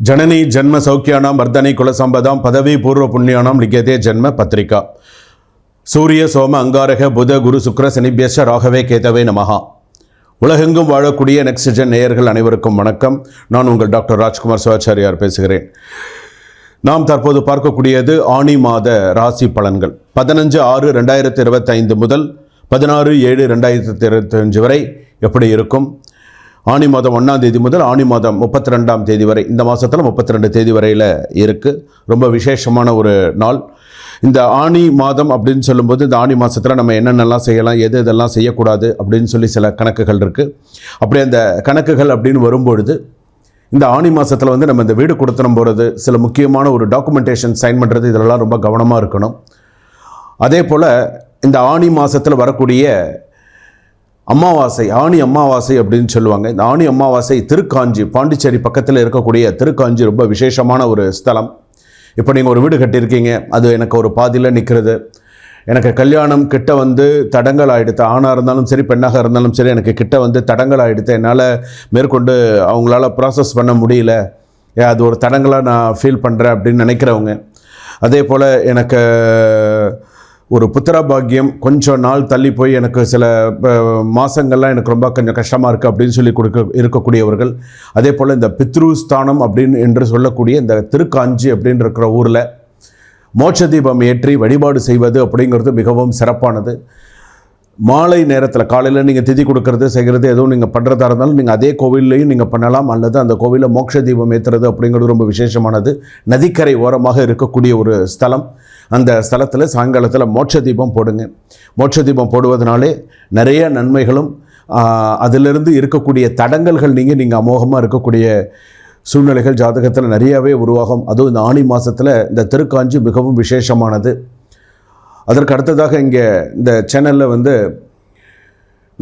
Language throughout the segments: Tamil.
ஜனனி ஜென்ம சௌக்கியானாம் வர்தனை குலசம்பதாம் பதவி பூர்வ புண்ணியானாம் லிகதே ஜென்ம பத்திரிகா. சூரிய சோம அங்காரக புத குரு சுக்ர சனிபியஷ ராகவே கேதவே நமகா உலகெங்கும் வாழக்கூடிய நெக்ஸ்ட்ஜன் நேயர்கள் அனைவருக்கும் வணக்கம். நான் உங்கள் டாக்டர் ராஜ்குமார் சிவாச்சாரியார் பேசுகிறேன். நாம் தற்போது பார்க்கக்கூடியது ஆணி மாத ராசி பலன்கள். பதினஞ்சு ஆறு ரெண்டாயிரத்தி இருபத்தைந்து முதல் பதினாறு ஏழு ரெண்டாயிரத்தி இருபத்தஞ்சு வரை எப்படி இருக்கும்? ஆணி மாதம் ஒன்றாம் தேதி முதல் ஆணி மாதம் முப்பத்தி ரெண்டாம் தேதி வரை இந்த மாதத்தில் முப்பத்தி ரெண்டு தேதி வரையில் இருக்குது ரொம்ப விசேஷமான ஒரு நாள். இந்த ஆணி மாதம் அப்படின்னு சொல்லும்போது இந்த ஆணி மாதத்தில் நம்ம என்னென்னலாம் செய்யலாம் எது இதெல்லாம் செய்யக்கூடாது அப்படின்னு சொல்லி சில கணக்குகள் இருக்குது அப்படி அந்த கணக்குகள் அப்படின்னு வரும்பொழுது இந்த ஆணி மாதத்தில் வந்து நம்ம இந்த வீடு கொடுத்தனம் போகிறது சில முக்கியமான ஒரு டாக்குமெண்டேஷன் சைன் பண்ணுறது இதெல்லாம் ரொம்ப கவனமாக இருக்கணும். அதே போல் இந்த ஆணி மாதத்தில் வரக்கூடிய அமாவாசை ஆணி அமாவாசை அப்படின்னு சொல்லுவாங்க. இந்த ஆணி அமாவாசை திருக்காஞ்சி பாண்டிச்சேரி பக்கத்தில் இருக்கக்கூடிய திருக்காஞ்சி ரொம்ப விசேஷமான ஒரு ஸ்தலம். இப்போ நீங்கள் ஒரு வீடு கட்டியிருக்கீங்க அது எனக்கு ஒரு பாதியில் நிற்கிறது எனக்கு கல்யாணம் கிட்ட வந்து தடங்கள் ஆகிடுத்து ஆணாக இருந்தாலும் சரி பெண்ணாக இருந்தாலும் சரி எனக்கு கிட்ட வந்து தடங்கள் ஆகிடுத்து என்னால் மேற்கொண்டு அவங்களால ப்ராசஸ் பண்ண முடியல. அது ஒரு தடங்களாக நான் ஃபீல் பண்ணுறேன் அப்படின்னு நினைக்கிறவங்க. அதே போல் எனக்கு ஒரு புத்திர பாக்கியம் கொஞ்சம் நாள் தள்ளி போய் எனக்கு சில மாதங்கள்லாம் எனக்கு ரொம்ப கொஞ்சம் கஷ்டமாக இருக்குது அப்படின்னு சொல்லி கொடுக்க இருக்கக்கூடியவர்கள் அதே போல் இந்த பித்ரு ஸ்தானம் அப்படின்னு என்று சொல்லக்கூடிய இந்த திருக்காஞ்சி அப்படின்னு இருக்கிற ஊரில் மோட்ச தீபம் ஏற்றி வழிபாடு செய்வது அப்படிங்கிறது மிகவும் சிறப்பானது. மாலை நேரத்தில் காலையில் நீங்கள் திதி கொடுக்கறது செய்கிறது எதுவும் நீங்கள் பண்ணுறதா இருந்தாலும் நீங்கள் அதே கோவில்லையும் நீங்கள் பண்ணலாம். அல்லது அந்த கோவிலில் மோட்ச தீபம் ஏற்றுறது அப்படிங்கிறது ரொம்ப விசேஷமானது. நதிக்கரை ஓரமாக இருக்கக்கூடிய ஒரு ஸ்தலம். அந்த ஸ்தலத்தில் சாயங்காலத்தில் மோட்ச தீபம் போடுங்க. மோட்ச தீபம் போடுவதனாலே நிறைய நன்மைகளும் அதிலிருந்து இருக்கக்கூடிய தடங்கல்கள் நீங்கள் நீங்கள் அமோகமாக இருக்கக்கூடிய சூழ்நிலைகள் ஜாதகத்தில் நிறையாவே உருவாகும். அதுவும் இந்த ஆணி மாதத்தில் இந்த திருக்காஞ்சி மிகவும் விசேஷமானது. அதற்கு அடுத்ததாக இங்கே இந்த சேனலில் வந்து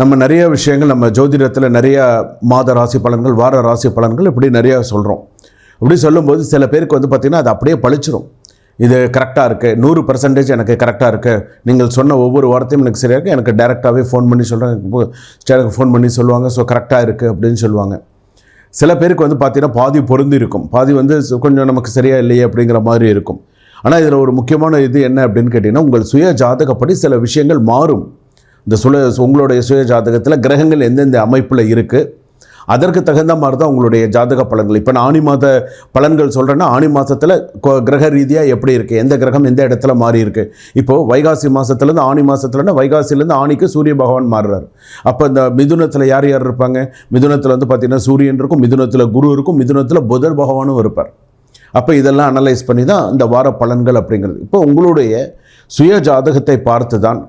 நம்ம நிறைய விஷயங்கள் நம்ம ஜோதிடத்தில் நிறையா மாத ராசி பலன்கள் வார ராசி பலன்கள் இப்படி நிறையா சொல்கிறோம் இப்படி சொல்லும்போது சில பேருக்கு வந்து பார்த்திங்கன்னா அது அப்படியே பழிச்சிரும் இது கரெக்டாக இருக்குது நூறு பர்சன்டேஜ் எனக்கு கரெக்டாக இருக்குது நீங்கள் சொன்ன ஒவ்வொரு வார்த்தையும் எனக்கு சரியாக இருக்குது எனக்கு டேரெக்டாகவே ஃபோன் பண்ணி சொல்கிறாங்க எனக்கு ஃபோன் பண்ணி சொல்லுவாங்க. ஸோ கரெக்டாக இருக்குது அப்படின்னு சொல்லுவாங்க. சில பேருக்கு வந்து பார்த்தீங்கன்னா பாதி பொருந்திருக்கும் பாதி வந்து கொஞ்சம் நமக்கு சரியாக இல்லையே அப்படிங்கிற மாதிரி இருக்கும். ஆனால் இதில் ஒரு முக்கியமான இது என்ன அப்படின்னு கேட்டிங்கன்னா உங்கள் சுய ஜாதகப்படி சில விஷயங்கள் மாறும். இந்த சுல உங்களுடைய சுய ஜாதகத்தில் கிரகங்கள் எந்தெந்த அமைப்பில் இருக்குது அதற்கு தகுந்த மாதிரி தான் உங்களுடைய ஜாதக பலன்கள். இப்போ நான் ஆணி மாத பலன்கள் சொல்கிறேன்னா ஆணி மாதத்தில் கிரக ரீதியாக எப்படி இருக்குது எந்த கிரகம் எந்த இடத்துல மாறி இருக்கு? இப்போது வைகாசி மாதத்துலேருந்து ஆணி மாதத்துலன்னா வைகாசிலேருந்து ஆணிக்கு சூரிய பகவான் மாறுறாரு. அப்போ இந்த மிதுனத்தில் யார் யார் இருப்பாங்க? மிதுனத்தில் வந்து பார்த்திங்கன்னா சூரியன் இருக்கும் மிதுனத்தில் குரு இருக்கும் மிதுனத்தில் புதர் பகவானும் இருப்பார். அப்போ இதெல்லாம் அனலைஸ் பண்ணி தான் இந்த வார பலன்கள் அப்படிங்கிறது. இப்போ உங்களுடைய சுய ஜாதகத்தை பார்த்து தான்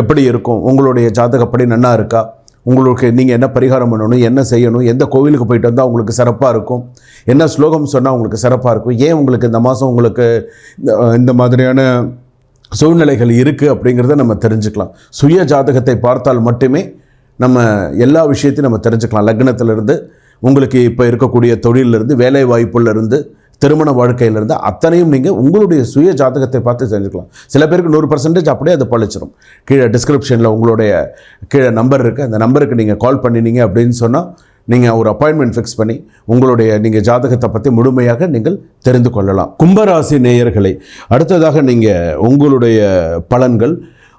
எப்படி இருக்கும்? உங்களுடைய ஜாதகப்படி நன்னா இருக்கா? உங்களுக்கு நீங்கள் என்ன பரிகாரம் பண்ணணும் என்ன செய்யணும் எந்த கோவிலுக்கு போயிட்டு வந்தால் உங்களுக்கு சிறப்பாக இருக்கும் என்ன ஸ்லோகம் சொன்னால் உங்களுக்கு சிறப்பாக இருக்கும் ஏன் உங்களுக்கு இந்த மாதம் உங்களுக்கு இந்த- இந்த மாதிரியான சூழ்நிலைகள் இருக்குது அப்படிங்கிறத நம்ம தெரிஞ்சுக்கலாம். சுய ஜாதகத்தை பார்த்தால் மட்டுமே நம்ம எல்லா விஷயத்தையும் நம்ம தெரிஞ்சுக்கலாம். லக்னத்திலிருந்து உங்களுக்கு இப்போ இருக்கக்கூடிய தொழிலிருந்து வேலை வாய்ப்புலேருந்து திருமண வாழ்க்கையிலிருந்து அத்தனையும் நீங்கள் உங்களுடைய சுய ஜாதகத்தை பார்த்து செஞ்சுக்கலாம் சில பேருக்கு நூறு பர்சன்டேஜ் அப்படியே அது பழிச்சிடும் கீழே டிஸ்கிரிப்ஷனில் உங்களுடைய கீழே நம்பர் இருக்குது அந்த நம்பருக்கு நீங்கள் கால் பண்ணினீங்க அப்படின்னு சொன்னால் நீங்கள் ஒரு அப்பாயின்மெண்ட் ஃபிக்ஸ் பண்ணி உங்களுடைய நீங்கள் ஜாதகத்தை பற்றி முழுமையாக நீங்கள் தெரிந்து கொள்ளலாம். கும்பராசி நேயர்களை அடுத்ததாக நீங்கள் உங்களுடைய பலன்கள்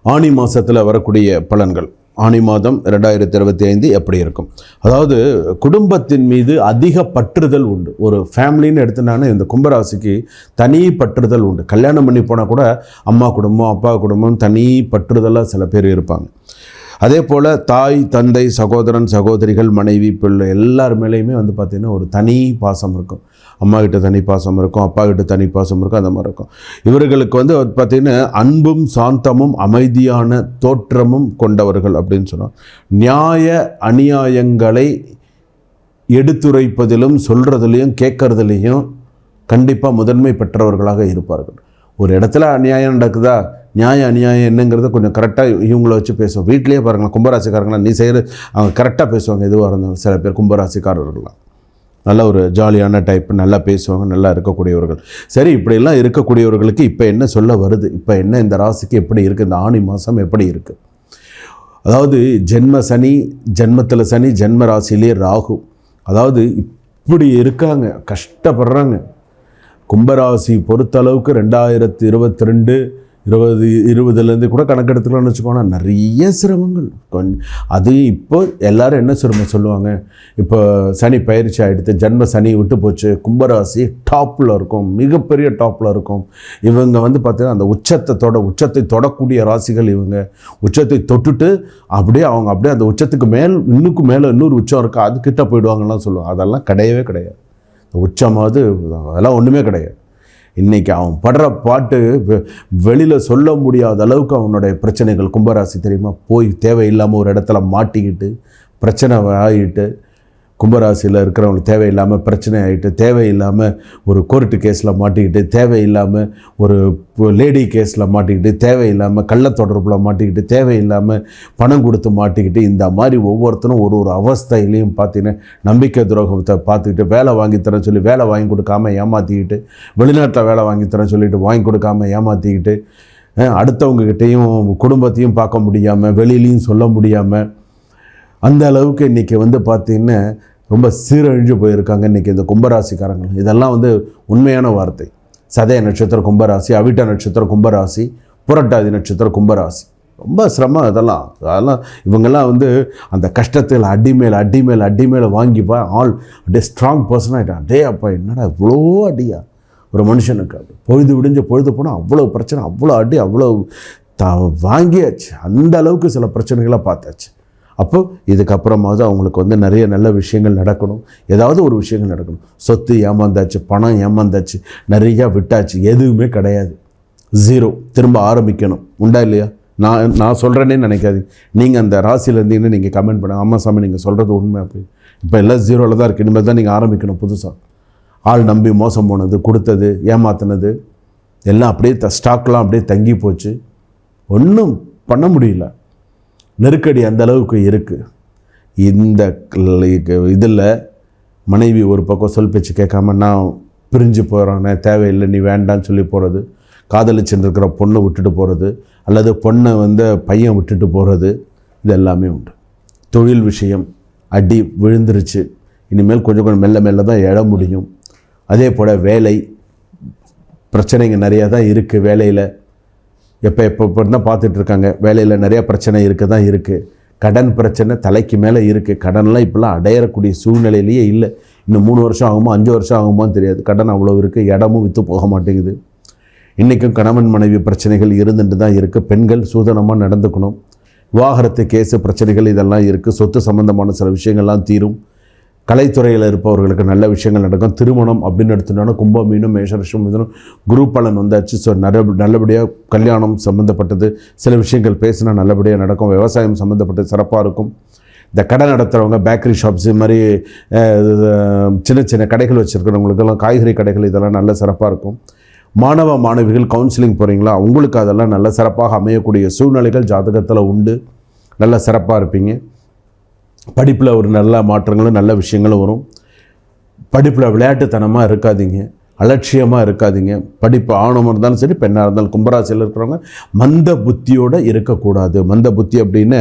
ஆணி மாதத்தில் வரக்கூடிய பலன்கள். ஆணி மாதம் ரெண்டாயிரத்தி இருபத்தி ஐந்து எப்படி இருக்கும்? அதாவது குடும்பத்தின் மீது அதிக பற்றுதல் உண்டு. ஒரு ஃபேமிலின்னு எடுத்துனானே இந்த கும்பராசிக்கு தனி பற்றுதல் உண்டு. கல்யாணம் பண்ணி போனால் கூட அம்மா குடும்பம் அப்பா குடும்பம் தனி பற்றுதலாக சில பேர் இருப்பாங்க. அதே போல் தாய் தந்தை சகோதரன் சகோதரிகள் மனைவி பிள்ளை எல்லார் மேலேயுமே வந்து பார்த்திங்கன்னா ஒரு தனி பாசம் இருக்கும். அம்மா கிட்ட தனி பாசம் இருக்கும் அப்பா கிட்ட தனி பாசம் இருக்கும் அந்த மாதிரி இருக்கும். இவர்களுக்கு வந்து பார்த்திங்கன்னா அன்பும் சாந்தமும் அமைதியான தோற்றமும் கொண்டவர்கள் அப்படின்னு சொன்னோம். நியாய அநியாயங்களை எடுத்துரைப்பதிலும் சொல்கிறதுலையும் கேட்கறதுலையும் கண்டிப்பாக முதன்மை பெற்றவர்களாக இருப்பார்கள். ஒரு இடத்துல அநியாயம் நடக்குதா? நியாய அநியாயம் என்னங்கிறத கொஞ்சம் கரெக்டாக இவங்கள வச்சு பேசுவோம். வீட்லேயே பாருங்களேன் கும்பராசிக்காரங்களா நீ செய்கிற அவங்க கரெக்டாக பேசுவாங்க எதுவாக இருந்தாலும் சில பேர் கும்பராசிக்காரர்கள்லாம். நல்ல ஒரு ஜாலியான டைப் நல்லா பேசுவாங்க நல்லா இருக்கக்கூடியவர்கள். சரி இப்படியெல்லாம் இருக்கக்கூடியவர்களுக்கு இப்போ என்ன சொல்ல வருது? இப்போ என்ன இந்த ராசிக்கு எப்படி இருக்குது இந்த ஆணி மாதம் எப்படி இருக்குது அதாவது ஜென்ம சனி ஜென்மத்தில் சனி ஜென்ம ராசியிலே ராகு. அதாவது இப்படி இருக்காங்க கஷ்டப்படுறாங்க. கும்பராசி பொறுத்தளவுக்கு ரெண்டாயிரத்தி இருபத்தி ரெண்டு இருபது இருபதுலேருந்து கூட கணக்கெடுத்துக்கலாம்னு வச்சுக்கோங்க. நிறைய சிரமங்கள். கொஞ்சம் அதையும் இப்போ எல்லோரும் என்ன சிரமம் சொல்லுவாங்க? இப்போ சனி பயிற்சி ஆகிடுத்து ஜன்ம சனி விட்டு போச்சு கும்பராசி டாப்பில் இருக்கும் மிகப்பெரிய டாப்பில் இருக்கும். இவங்க வந்து பார்த்திங்கன்னா அந்த உச்சத்தை தொட உச்சத்தை தொடக்கூடிய ராசிகள் இவங்க. உச்சத்தை தொட்டுட்டு அப்படியே அவங்க அப்படியே அந்த உச்சத்துக்கு மேல் இன்னுக்கு மேலே இன்னொரு உச்சம் இருக்குது அதுக்கிட்ட போயிடுவாங்கலாம் சொல்லுவாங்க. அதெல்லாம் கிடையவே கிடையாது. உச்சமாவது அதெல்லாம் ஒன்றுமே கிடையாது. இன்றைக்கி அவன் படுற பாட்டு வெளியில் சொல்ல முடியாத அளவுக்கு அவனுடைய பிரச்சனைகள் கும்பராசி தெரியுமா? போய் தேவையில்லாமல் ஒரு இடத்துல மாட்டிக்கிட்டு பிரச்சனை ஆகிட்டு கும்பராசியில் இருக்கிறவங்களுக்கு தேவையில்லாமல் பிரச்சனை ஆகிட்டு தேவையில்லாமல் ஒரு கோர்ட்டு கேஸில் மாட்டிக்கிட்டு தேவையில்லாமல் ஒரு லேடி கேஸில் மாட்டிக்கிட்டு தேவையில்லாமல் கள்ள தொடர்பில் மாட்டிக்கிட்டு தேவையில்லாமல் பணம் கொடுத்து மாட்டிக்கிட்டு இந்த மாதிரி ஒவ்வொருத்தரும் ஒரு ஒரு அவஸ்தையிலையும் பார்த்தீங்கன்னா நம்பிக்கை துரோகத்தை பார்த்துக்கிட்டு வேலை வாங்கி தரேன் சொல்லி வேலை வாங்கி கொடுக்காம ஏமாற்றிக்கிட்டு வெளிநாட்டில் வேலை வாங்கி தரேன் சொல்லிட்டு வாங்கி கொடுக்காம ஏமாற்றிக்கிட்டு அஹ், குடும்பத்தையும் பார்க்க முடியாமல் வெளியிலையும் சொல்ல முடியாமல் அந்த அளவுக்கு இன்றைக்கி வந்து பார்த்திங்கன்னா ரொம்ப சீரழிஞ்சு போயிருக்காங்க இன்றைக்கி இந்த கும்பராசிக்காரங்க. இதெல்லாம் வந்து உண்மையான வார்த்தை. சதய நட்சத்திர கும்பராசி அவிட்ட நட்சத்திர கும்பராசி புரட்டாதி நட்சத்திர கும்பராசி. ரொம்ப சிரமம் இதெல்லாம். அதெல்லாம் இவங்கெல்லாம் வந்து அந்த கஷ்டத்தில் அடி மேல் அடி மேல் அடி மேலே வாங்கி பா ஆள் அப்படியே ஸ்ட்ராங் பர்சன் ஆகிட்டான் டே அப்பா என்னடா இவ்வளோ அடியா? ஒரு மனுஷனுக்கு பொழுது விடிஞ்ச பொழுது போனால் அவ்வளோ பிரச்சனை அவ்வளோ அடி அவ்வளோ த வாங்கியாச்சு. அந்த அளவுக்கு சில பிரச்சனைகளை பார்த்தாச்சு. அப்போது இதுக்கப்புறமாவது அவங்களுக்கு வந்து நிறைய நல்ல விஷயங்கள் நடக்கணும். ஏதாவது ஒரு விஷயங்கள் நடக்கணும். சொத்து ஏமாந்தாச்சு பணம் ஏமாந்தாச்சு நிறையா விட்டாச்சு. எதுவுமே கிடையாது. ஜீரோ திரும்ப ஆரம்பிக்கணும். உண்டா இல்லையா? நான் நான் சொல்கிறேன்னே நினைக்காது நீங்கள் அந்த ராசியில் இருந்தீங்கன்னு நீங்கள் கமெண்ட் பண்ணுங்கள் ஆமாம் சாமி நீங்கள் சொல்கிறது உண்மை அப்படி. இப்போ எல்லாம் ஜீரோவில் தான் இருக்குது இனிமேல் தான் நீங்கள் ஆரம்பிக்கணும் புதுசாக ஆள் நம்பி மோசம் போனது கொடுத்தது ஏமாத்தினது எல்லாம் அப்படியே த ஸ்டாக்லாம் அப்படியே தங்கி போச்சு. ஒன்றும் பண்ண முடியல. நெருக்கடி அந்த அளவுக்கு இருக்குது இந்த இதில் மனைவி ஒரு பக்கம் சொல் பேச்சு கேட்காம நான் பிரிஞ்சு போகிறானே தேவையில்லை நீ வேண்டான்னு சொல்லி போகிறது காதலிச்சுட்டு இருக்கிற பொண்ணை விட்டுட்டு போகிறது அல்லது பொண்ணை வந்து பையன் விட்டுட்டு போகிறது இது எல்லாமே உண்டு. தொழில் விஷயம் அடி விழுந்துருச்சு. இனிமேல் கொஞ்சம் கொஞ்சம் மெல்ல மெல்ல தான் எழ முடியும். அதே போல் வேலை பிரச்சனைங்க நிறையா தான் இருக்குது வேலையில். எப்போ எப்போ இப்போ தான் பார்த்துட்டு இருக்காங்க வேலையில் நிறையா பிரச்சனை இருக்க. தான் இருக்குது கடன் பிரச்சனை தலைக்கு மேலே இருக்குது கடன்லாம் இப்போலாம் அடையறக்கூடிய சூழ்நிலையிலேயே இல்லை. இன்னும் மூணு வருஷம் ஆகுமோ அஞ்சு வருஷம் ஆகுமோன்னு தெரியாது. கடன் அவ்வளோ இருக்குது இடமும் விற்று போக மாட்டேங்குது. இன்றைக்கும் கணவன் மனைவி பிரச்சனைகள் இருந்துட்டு தான் இருக்குது பெண்கள் சூதனமாக நடந்துக்கணும். விவாகரத்து கேஸு பிரச்சனைகள் இதெல்லாம் இருக்குது சொத்து சம்மந்தமான சில விஷயங்கள்லாம் தீரும். கலைத்துறையில் இருப்பவர்களுக்கு நல்ல விஷயங்கள் நடக்கும். திருமணம் அப்படின்னு எடுத்துட்டோன்னா கும்பம் மீனும் மேஷரிஷம் மீனும் குரு பலன் வந்தாச்சு. ஸோ நல்ல நல்லபடியாக கல்யாணம் சம்மந்தப்பட்டது சில விஷயங்கள் பேசினா நல்லபடியாக நடக்கும். விவசாயம் சம்மந்தப்பட்டது சிறப்பாக இருக்கும். இந்த கடை நடத்துகிறவங்க பேக்கரி ஷாப்ஸ் இது மாதிரி சின்ன சின்ன கடைகள் வச்சுருக்கிறவங்களுக்கெல்லாம் காய்கறி கடைகள் இதெல்லாம் நல்ல சிறப்பாக இருக்கும். மாணவ மாணவிகள் கவுன்சிலிங் போகிறீங்களா உங்களுக்கு அதெல்லாம் நல்ல சிறப்பாக அமையக்கூடிய சூழ்நிலைகள் ஜாதகத்தில் உண்டு. நல்ல சிறப்பாக இருப்பீங்க. படிப்பில் ஒரு நல்ல மாற்றங்களும் நல்ல விஷயங்களும் வரும். படிப்பில் விளையாட்டுத்தனமாக இருக்காதீங்க. அலட்சியமாக இருக்காதீங்க. படிப்பு ஆணவம் இருந்தாலும் சரி பெண்ணாக இருந்தாலும் கும்பராசியில் இருக்கிறவங்க மந்த புத்தியோடு இருக்கக்கூடாது. மந்த புத்தி அப்படின்னு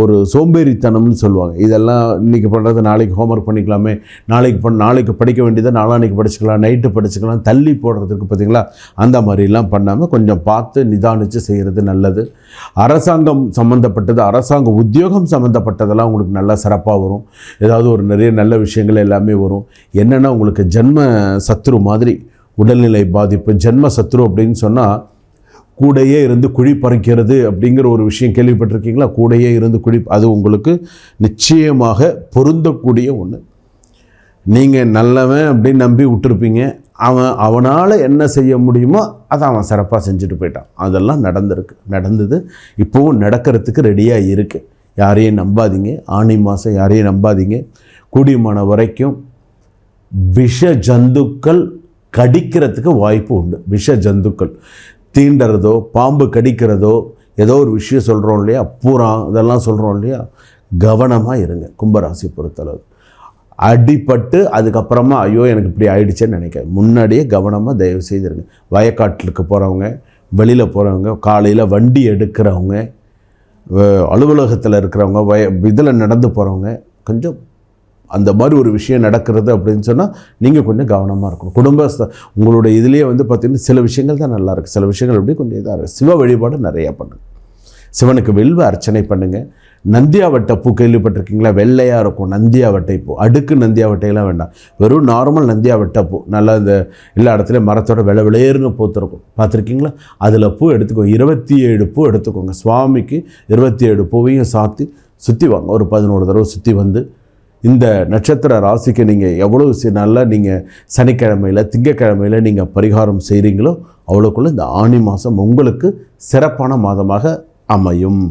ஒரு சோம்பேறித்தனம்னு சொல்லுவாங்க. இதெல்லாம் இன்றைக்கி பண்ணுறது நாளைக்கு ஹோம்ஒர்க் பண்ணிக்கலாமே. நாளைக்கு பண் நாளைக்கு படிக்க வேண்டியதை நாளான்னைக்கு படிச்சுக்கலாம். நைட்டு படிச்சுக்கலாம். தள்ளி போடுறதுக்கு பார்த்தீங்களா அந்த மாதிரிலாம் பண்ணாமல் கொஞ்சம் பார்த்து நிதானித்து செய்கிறது நல்லது. அரசாங்கம் சம்மந்தப்பட்டது அரசாங்க உத்தியோகம் சம்மந்தப்பட்டதெல்லாம் உங்களுக்கு நல்லா சிறப்பாக வரும். ஏதாவது ஒரு நிறைய நல்ல விஷயங்கள் எல்லாமே வரும். என்னென்னா உங்களுக்கு ஜென்ம சத்ரு மாதிரி உடல்நிலை பாதிப்பு ஜென்ம சத்ரு அப்படின்னு சொன்னால் கூடையே இருந்து குழி பறிக்கிறது அப்படிங்கிற ஒரு விஷயம் கேள்விப்பட்டிருக்கீங்களா? கூடையே இருந்து குழி அது உங்களுக்கு நிச்சயமாக பொருந்தக்கூடிய ஒன்று நீங்கள் நல்லவன் அப்படின்னு நம்பி விட்டுருப்பீங்க. அவன் அவனால் என்ன செய்ய முடியுமோ அதை அவன் சிறப்பாக செஞ்சுட்டு போயிட்டான். அதெல்லாம் நடந்திருக்கு நடந்தது. இப்போவும் நடக்கிறதுக்கு ரெடியாக இருக்குது யாரையும் நம்பாதீங்க. ஆணி மாதம் யாரையும் நம்பாதீங்க. கூடியமான வரைக்கும் விஷ ஜந்துக்கள் கடிக்கிறதுக்கு வாய்ப்பு உண்டு. விஷ ஜந்துக்கள். தீண்டுறதோ பாம்பு கடிக்கிறதோ ஏதோ ஒரு விஷயம் சொல்கிறோம் இல்லையா? பூரா இதெல்லாம் சொல்கிறோம் இல்லையா? கவனமாக இருங்க கும்பராசி பொறுத்தளவு. அடிப்பட்டு அதுக்கப்புறமா ஐயோ எனக்கு இப்படி ஆயிடுச்சேன்னு நினைக்க முன்னாடியே கவனமாக தயவு செய்திருங்க வயக்காட்டிலுக்கு போகிறவங்க வெளியில் போகிறவங்க காலையில் வண்டி எடுக்கிறவங்க அலுவலகத்தில் இருக்கிறவங்க வய இதில் நடந்து போகிறவங்க கொஞ்சம் அந்த மாதிரி ஒரு விஷயம் நடக்கிறது அப்படின்னு சொன்னால் நீங்கள் கொஞ்சம் கவனமாக இருக்கணும். குடும்பஸ்த உங்களுடைய இதுலேயே வந்து பார்த்திங்கன்னா சில விஷயங்கள் தான் நல்லா இருக்குது சில விஷயங்கள் அப்படியே கொஞ்சம் இதாக இருக்குது சிவ வழிபாடு நிறையா பண்ணுங்கள் சிவனுக்கு வெல்வ அர்ச்சனை பண்ணுங்கள் நந்தியாவட்டை பூ கேள்விப்பட்டிருக்கீங்களா? வெள்ளையாக இருக்கும் நந்தியாவட்டை பூ. அடுக்கு நந்தியாவட்டையெல்லாம் வேண்டாம். வெறும் நார்மல் நந்தியாவட்டை பூ. நல்லா இந்த எல்லா இடத்துலையும் மரத்தோட வெள்ளை வெளியேறுன்னு பூத்துருக்கும். பார்த்துருக்கீங்களா? அதில் பூ எடுத்துக்கோங்க இருபத்தி ஏழு பூ எடுத்துக்கோங்க. சுவாமிக்கு இருபத்தி ஏழு பூவையும் சாத்தி சுற்றி வாங்க. ஒரு பதினோரு தடவை சுற்றி வந்து இந்த நட்சத்திர ராசிக்கு நீங்கள் எவ்வளோ நல்லா நீங்கள் சனிக்கிழமையில் திங்கக்கிழமையில் நீங்கள் பரிகாரம் செய்கிறீங்களோ அவ்வளோக்குள்ளே இந்த ஆணி மாதம் உங்களுக்கு சிறப்பான மாதமாக அமையும்.